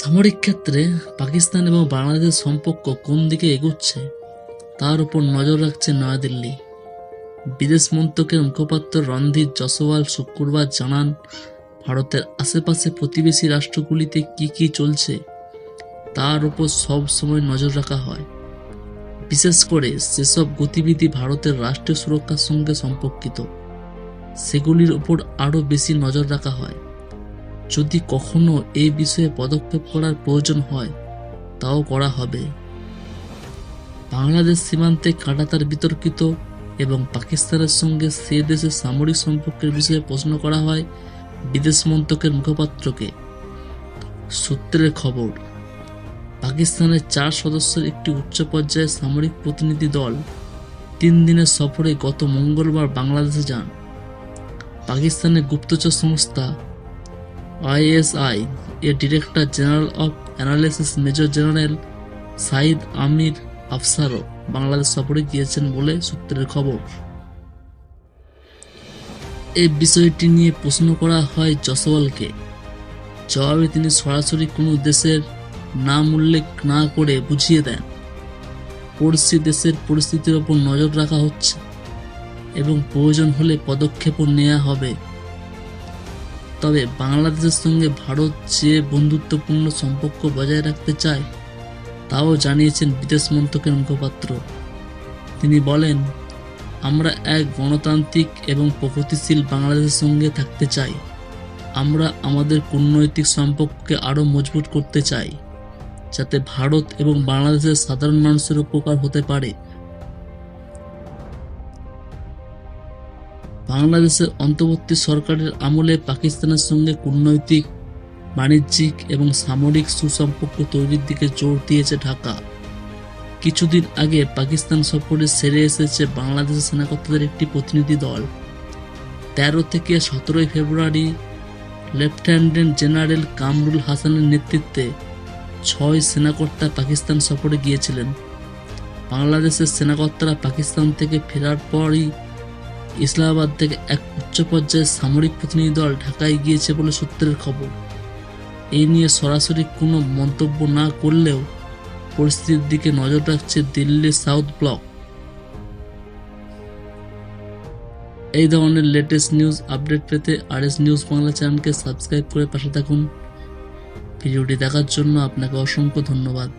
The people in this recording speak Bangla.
সামরিক ক্ষেত্রে পাকিস্তান এবং বাংলাদেশের সম্পর্ক কোন দিকে এগুচ্ছে, তার উপর নজর রাখছে নয়াদিল্লি। বিদেশ মন্ত্রকের মুখপাত্র রণধীর জসওয়াল শুক্রবার জানান, ভারতের আশেপাশে প্রতিবেশী রাষ্ট্রগুলিতে কি কি চলছে, তার উপর সব সময় নজর রাখা হয়। বিশেষ করে সেসব গতিবিধি ভারতের রাষ্ট্রীয় সুরক্ষার সঙ্গে সম্পর্কিত, সেগুলির উপর আরও বেশি নজর রাখা হয়। যদি কখনো এই বিষয়ে পদক্ষেপ করার প্রয়োজন হয়, তাও করা হবে। বাংলাদেশ সীমান্তে কাটাতার বিতর্কিত এবং পাকিস্তানের সঙ্গে সে দেশের সামরিক সম্পর্কের বিষয়ে প্রশ্ন করা হয় বিদেশ মন্ত্রকের মুখপাত্রকে। সূত্রের খবর, পাকিস্তানের চার সদস্যের একটি উচ্চ পর্যায়ের সামরিক প্রতিনিধি দল তিন দিনের সফরে গত মঙ্গলবার বাংলাদেশে যান। পাকিস্তানের গুপ্তচর সংস্থা আইএসআই এর director general of analysis major general Saeed Amir আফসারও Bangladesh সফরে গিয়েছেন বলে সূত্রের খবর। এই বিষয়টি নিয়ে প্রশ্ন করা হয় জসওয়ালকে জবাবে তিনি সরাসরি কোনো দেশের নাম উল্লেখ না করে বুঝিয়ে দেন। পড়শি দেশের পরিস্থিতির ওপর নজর রাখা হচ্ছে এবং প্রয়োজন হলে পদক্ষেপও নেওয়া হবে। তবে বাংলাদেশের সঙ্গে ভারত যে বন্ধুত্বপূর্ণ সম্পর্ক বজায় রাখতে চায়, তাও জানিয়েছেন বিদেশ মন্ত্রকের মুখপাত্র। তিনি বলেন, আমরা এক গণতান্ত্রিক এবং প্রগতিশীল বাংলাদেশের সঙ্গে থাকতে চাই। আমরা আমাদের কূটনৈতিক সম্পর্ককে আরও মজবুত করতে চাই, যাতে ভারত এবং বাংলাদেশের সাধারণ মানুষের উপকার হতে পারে। বাংলাদেশের অন্তর্বর্তী সরকারের আমলে পাকিস্তানের সঙ্গে কূটনৈতিক, বাণিজ্যিক এবং সামরিক সুসম্পর্ক তৈরির দিকে জোর দিয়েছে ঢাকা। কিছুদিন আগে পাকিস্তান সফরে সেরে এসেছে বাংলাদেশের সেনাকর্তাদের একটি প্রতিনিধি দল। তেরো থেকে সতেরোই ফেব্রুয়ারি লেফটেন্যান্ট জেনারেল কামরুল হাসানের নেতৃত্বে ছয় সেনাকর্তা পাকিস্তান সফরে গিয়েছিলেন। বাংলাদেশের সেনাকর্তারা পাকিস্তান থেকে ফেরার পরই ইসলামাবাদ থেকে এক উচ্চ পর্যায়ের সামরিক প্রতিনিধি দল ঢাকায় গিয়েছে বলে সূত্রের খবর। এই নিয়ে সরাসরি কোনো মন্তব্য না করলেও পরিস্থিতির দিকে নজর রাখছে দিল্লি সাউথ ব্লক। এই ধরনের লেটেস্ট নিউজ আপডেট পেতে আর এস নিউজ বাংলা চ্যানেলকে সাবস্ক্রাইব করে পাশে থাকুন। ভিডিওটি দেখার জন্য আপনাকে অসংখ্য ধন্যবাদ।